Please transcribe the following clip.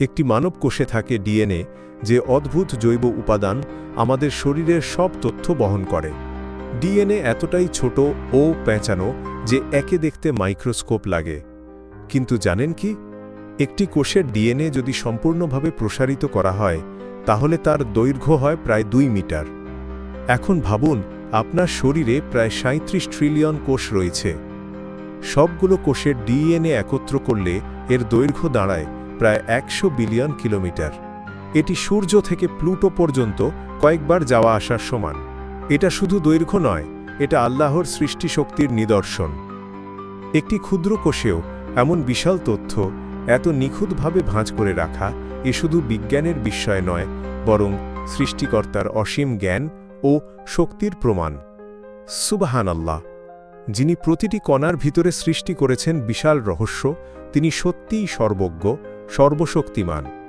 একটি মানব কোষে থাকে ডিএনএ, যে অদ্ভুত জৈব উপাদান আমাদের শরীরের সব তথ্য বহন করে। ডিএনএ এতটাই ছোট ও পেঁচানো যে একে দেখতে মাইক্রোস্কোপ লাগে। কিন্তু জানেন কি? একটি কোষের ডিএনএ যদি সম্পূর্ণভাবে প্রসারিত করা হয়, তাহলে তার দৈর্ঘ্য হয় প্রায় দুই মিটার। এখন ভাবুন, আপনার শরীরে প্রায় সাঁত্রিশ ট্রিলিয়ন কোষ রয়েছে। সবগুলো কোষের ডিএনএ একত্র করলে এর দৈর্ঘ্য দাঁড়ায় প্রায় একশো বিলিয়ন কিলোমিটার। এটি সূর্য থেকে প্লুটো পর্যন্ত কয়েকবার যাওয়া আসার সমান। এটা শুধু দৈর্ঘ্য নয়, এটা আল্লাহর সৃষ্টি শক্তির নিদর্শন। একটি ক্ষুদ্র কোষেও এমন বিশাল তথ্য এত নিখুঁতভাবে ভাঁজ করে রাখা এ শুধু বিজ্ঞানের বিস্ময় নয়, বরং সৃষ্টিকর্তার অসীম জ্ঞান ও শক্তির প্রমাণ। সুবাহান আল্লাহ যিনি প্রতিটি কণার ভিতরে সৃষ্টি করেছেন বিশাল রহস্য, তিনি সত্যিই সর্বজ্ঞ সর্বশক্তিমান।